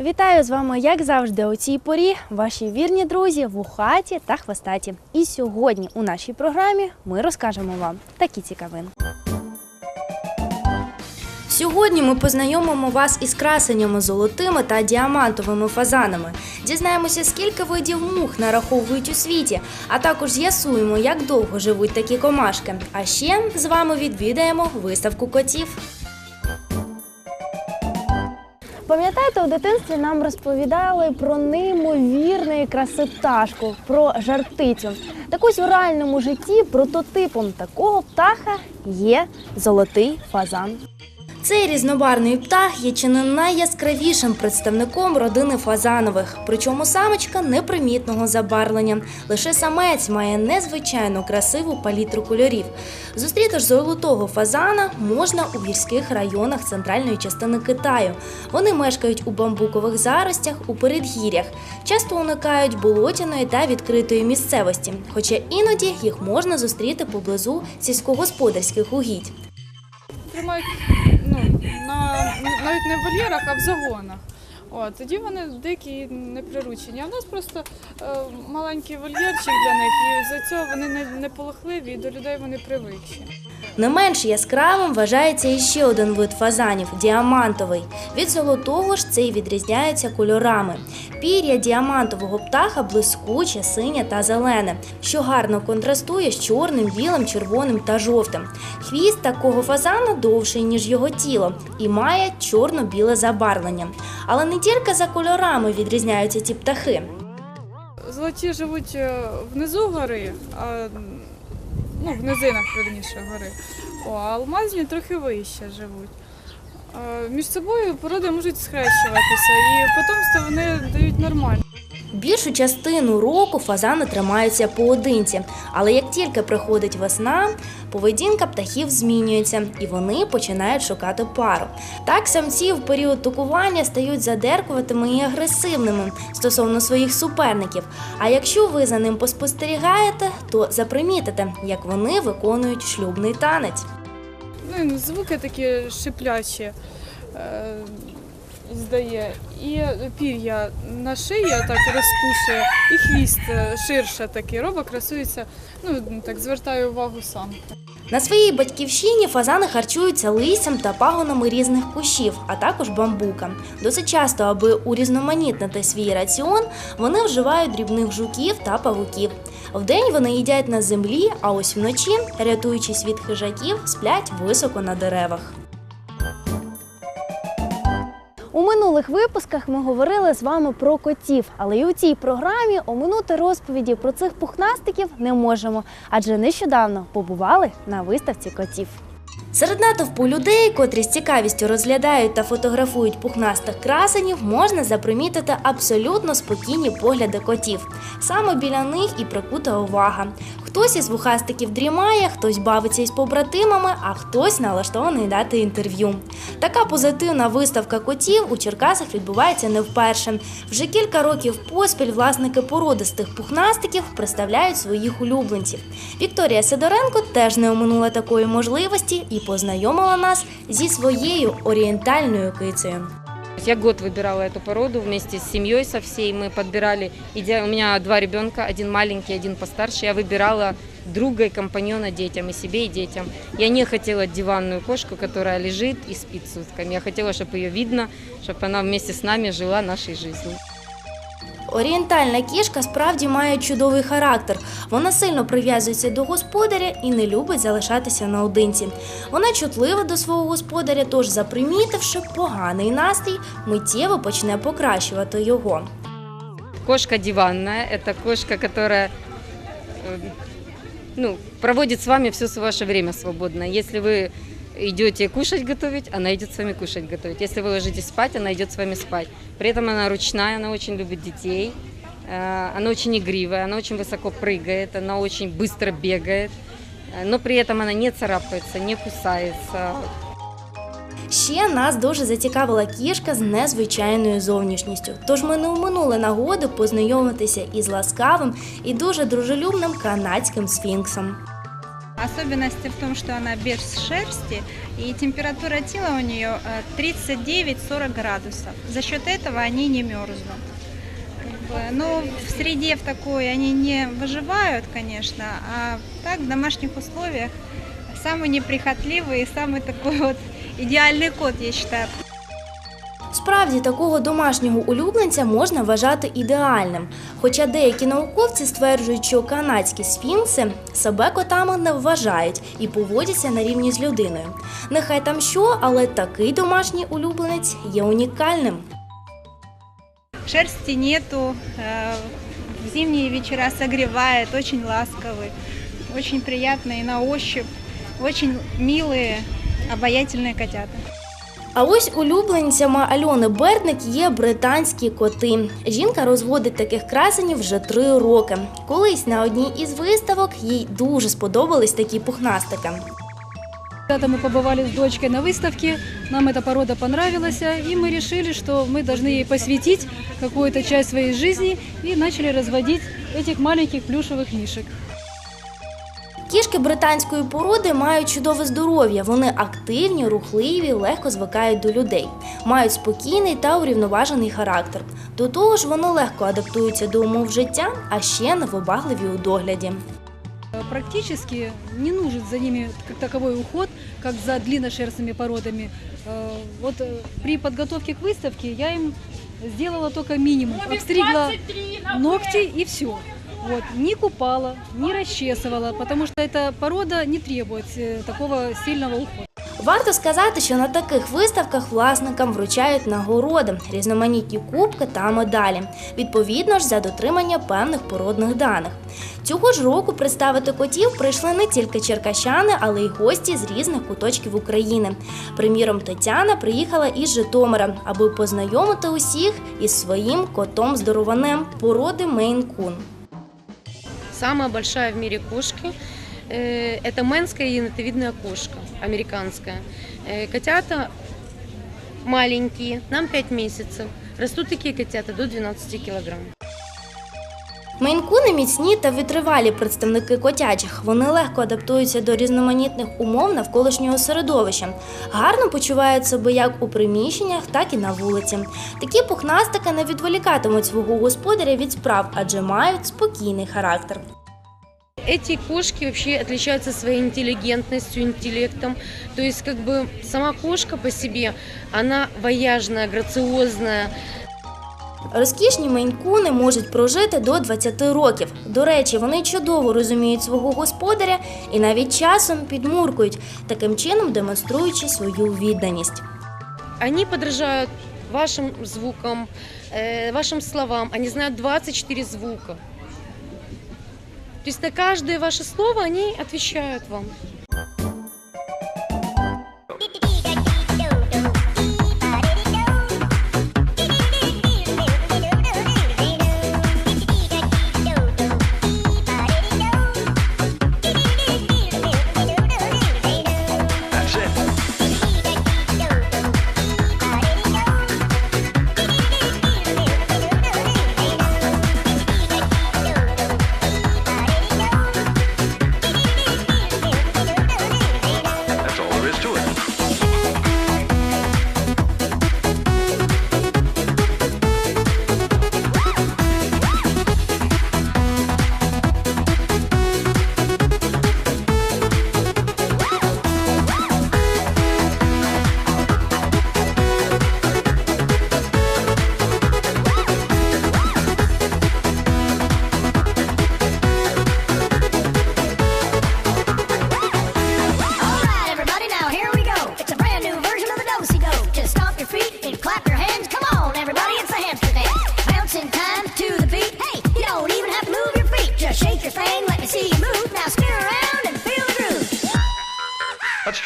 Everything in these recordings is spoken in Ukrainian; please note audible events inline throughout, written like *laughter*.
Вітаю з вами, як завжди, у цій порі, ваші вірні друзі, вухаті та хвостаті. І сьогодні у нашій програмі ми розкажемо вам такі цікавини. Сьогодні ми познайомимо вас із красеннями золотими та діамантовими фазанами. Дізнаємося, скільки видів мух нараховують у світі, а також з'ясуємо, як довго живуть такі комашки. А ще з вами відвідаємо виставку котів. Пам'ятаєте, у дитинстві нам розповідали про неймовірної краси пташку, про жартицю. Так ось у реальному житті прототипом такого птаха є золотий фазан. Цей різнобарний птах є чи не найяскравішим представником родини фазанових, причому самочка непримітного забарвлення. Лише самець має незвичайно красиву палітру кольорів. Зустріти ж золотого фазана можна у гірських районах центральної частини Китаю. Вони мешкають у бамбукових заростях у передгір'ях, часто уникають болотяної та відкритої місцевості, хоча іноді їх можна зустріти поблизу сільськогосподарських угідь. Тримають ну, на, навіть не в вольєрах, а в загонах. О, тоді вони дикі і не приручені. А в нас просто маленький вольєрчик для них, і за цього вони не, не полохливі, і до людей вони привикші. Не менш яскравим вважається іще один вид фазанів діамантовий. Від золотого ж цей відрізняється кольорами. Пір'я діамантового птаха блискуче, синє та зелене, що гарно контрастує з чорним, білим, червоним та жовтим. Хвіст такого фазана довший, ніж його тіло, і має чорно-біле забарвлення. Але не тільки за кольорами відрізняються ці птахи. Золоті живуть е, внизу гори, а, ну, в низинах, верніше, гори. О, а алмазні трохи вище живуть. Е, Між собою породи можуть схрещуватися, і потомство вони дають нормально. Більшу частину року фазани тримаються поодинці, але як тільки приходить весна, поведінка птахів змінюється і вони починають шукати пару. Так самці в період тукування стають задеркуватими і агресивними стосовно своїх суперників. А якщо ви за ним поспостерігаєте, то запримітите, як вони виконують шлюбний танець. Ну, звуки такі шиплячі е, здає. І пір'я на шиї так розпушує, і хвіст е, ширше такий робить, красується, ну так звертає увагу сам. На своїй батьківщині фазани харчуються листям та пагонами різних кущів, а також бамбука. Досить часто, аби урізноманітнити свій раціон, вони вживають дрібних жуків та павуків. Вдень вони їдять на землі, а ось вночі, рятуючись від хижаків, сплять високо на деревах. Минулих випусках ми говорили з вами про котів, але і у цій програмі оминути розповіді про цих пухнастиків не можемо, адже нещодавно побували на виставці котів. Серед натовпу людей, котрі з цікавістю розглядають та фотографують пухнастих красенів, можна запримітити абсолютно спокійні погляди котів. Саме біля них і прикута увага. Хтось із вухастиків дрімає, хтось бавиться із побратимами, а хтось налаштований дати інтерв'ю. Така позитивна виставка котів у Черкасах відбувається не вперше. Вже кілька років поспіль власники породистих пухнастиків представляють своїх улюбленців. Вікторія Сидоренко теж не оминула такої можливості і познайомила нас зі своєю орієнтальною кицею. Я год выбирала эту породу вместе с семьей со всей. Мы подбирали, иде- у меня два ребенка, один маленький, один постарше. Я выбирала друга и компаньона детям, и себе, и детям. Я не хотела диванную кошку, которая лежит и спит сутками. Я хотела, чтобы ее видно, чтобы она вместе с нами жила нашей жизнью. Орієнтальна кішка справді має чудовий характер. Вона сильно прив'язується до господаря і не любить залишатися наодинці. Вона чутлива до свого господаря, тож, запримітивши поганий настрій, миттєво почне покращувати його. Кошка диванная, это кошка, которая э, ну, проводит с вами все ваше время свободное. Если вы идете кушать готовить, она идет с вами кушать готовить. Если вы ложитесь спать, она идет с вами спать. При этом она ручная, она очень любит детей, э, она очень игривая, она очень высоко прыгает, она очень быстро бегает, э, но при этом она не царапается, не кусается. Ще нас дуже зацікавила кішка з незвичайною зовнішністю. Тож ми не оминули нагоди познайомитися із ласкавим і дуже дружелюбним канадським сфінксом. Особенность в том, что она без шерсти, и температура тела у нее э, 39-40 градусов. За счет этого они не мерзнут. Как бы, ну, в среде в такой они не выживают, конечно, а так в домашних условиях самый неприхотливый и самый такой *laughs* вот идеальный кот, я считаю. Справді, такого домашнього улюбленця можна вважати ідеальним. Хоча деякі науковці стверджують, що канадські сфінкси себе котами не вважають і поводяться на рівні з людиною. Нехай там що, але такий домашній улюбленець є унікальним. Шерсти нету, э, в зимние вечера согревает, очень ласковый, очень приятный на ощупь, очень милые, обаятельные котята. А ось улюбленцями Альони Бердник є британські коти. Жінка розводить таких красенів вже три роки. Колись на одній із виставок їй дуже сподобались такі пухнастики. Когда-то мы побывали с дочкой на выставке, нам эта порода понравилась, и мы решили, что мы должны ей посвятить какую-то часть своей жизни и начали разводить этих маленьких плюшевых мишек. Кішки британської породи мають чудове здоров'я. Вони активні, рухливі, легко звикають до людей, мають спокійний та урівноважений характер. До того ж, вони легко адаптуються до умов життя, а ще невибагливі у догляді. Э, Практически не нужен за ними как таковой уход, как за длинношерстными породами. Э, Вот э, при подготовке к выставке я им сделала только минимум. Обстригла ногти и все. Вот. Не купала, не расчесывала, потому что эта порода не требует э, такого сильного ухода. Варто сказати, що на таких виставках власникам вручають нагороди, різноманітні кубки та медалі, відповідно ж за дотримання певних породних даних. Цього ж року представити котів прийшли не тільки черкащани, але й гості з різних куточків України. Приміром, Тетяна приїхала із Житомира, аби познайомити усіх із своїм котом здорованем породи Мейн-кун. Самая большая в мире кошки э, это мэнская енотовидная кошка, американская. Э, Котята маленькие, нам 5 месяцев. Растут такие котята до 12 килограмм. Мейнкуни міцні та витривалі представники котячих. Вони легко адаптуються до різноманітних умов навколишнього середовища, гарно почувають себе як у приміщеннях, так і на вулиці. Такі пухнастики не відволікатимуть свого господаря від справ, адже мають спокійний характер. Эти кошки вообще отличаются своей интеллигентностью, интеллектом. То есть как бы сама кошка по себе, она вояжная, грациозная, Розкішні мейнкуни можуть прожити до 20 років. До речі, вони чудово розуміють свого господаря і навіть часом підмуркують, таким чином демонструючи свою відданість. Они подражают вашим звукам, э, вашим словам. Они знают 24 звука. То есть на каждое ваше слово они отвечают вам.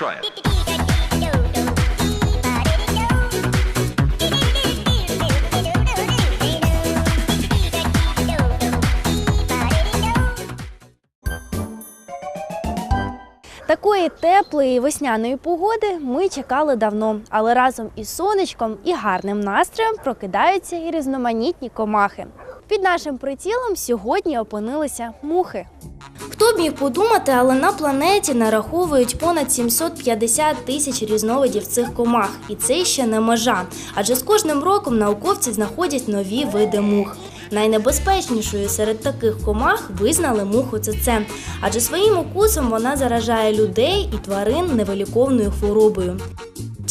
Try it. Такої теплої весняної погоди ми чекали давно, але разом із сонечком і гарним настроєм прокидаються і різноманітні комахи. Під нашим прицілом сьогодні опинилися мухи. Хто б міг подумати, але на планеті нараховують понад 750 тисяч різновидів цих комах, і це ще не межа. Адже з кожним роком науковці знаходять нові види мух. Найнебезпечнішою серед таких комах визнали муху ЦЦ, адже своїм укусом вона заражає людей і тварин невиліковною хворобою.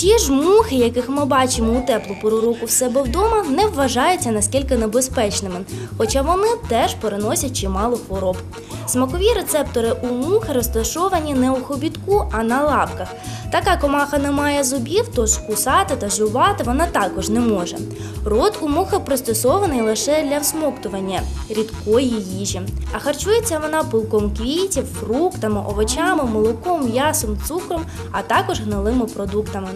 Ті ж мухи, яких ми бачимо у теплу пору року в себе вдома, не вважаються наскільки небезпечними, хоча вони теж переносять чимало хвороб. Смакові рецептори у мухи розташовані не у хобітку, а на лапках. Така комаха не має зубів, тож кусати та жувати вона також не може. Рот у мухи пристосований лише для всмоктування рідкої їжі, а харчується вона пилком квітів, фруктами, овочами, молоком, м'ясом, цукром, а також гнилими продуктами.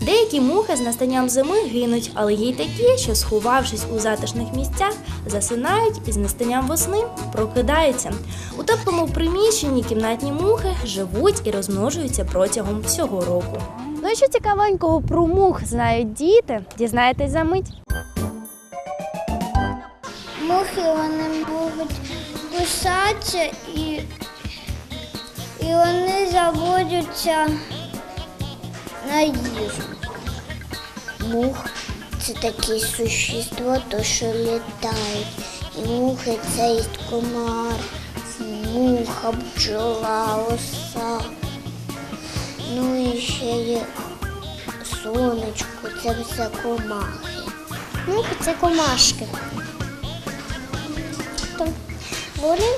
Деякі мухи з настанням зими гинуть, але є й такі, що, сховавшись у затишних місцях, засинають і з настанням весни прокидаються. У теплому приміщенні кімнатні мухи живуть і розмножуються протягом всього року. Ну і що цікавенького про мух знають діти, дізнаєтесь за мить. Мухи вони можуть кусатися і, і вони заводяться на їжу. Мух це такі существа, то що літають. І мухи це є комар, муха, бджола, оса. Ну і ще є сонечко, це все комахи. Мухи це комашки. То вони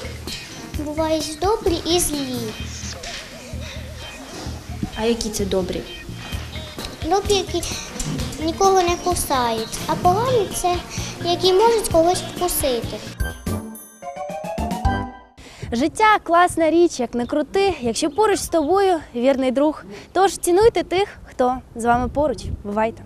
бувають добрі і злі. А які це добрі? Добрі, які нікого не кусають, а погані це які можуть когось вкусити. Життя класна річ, як не крути, якщо поруч з тобою вірний друг. Тож цінуйте тих, хто з вами поруч. Бувайте!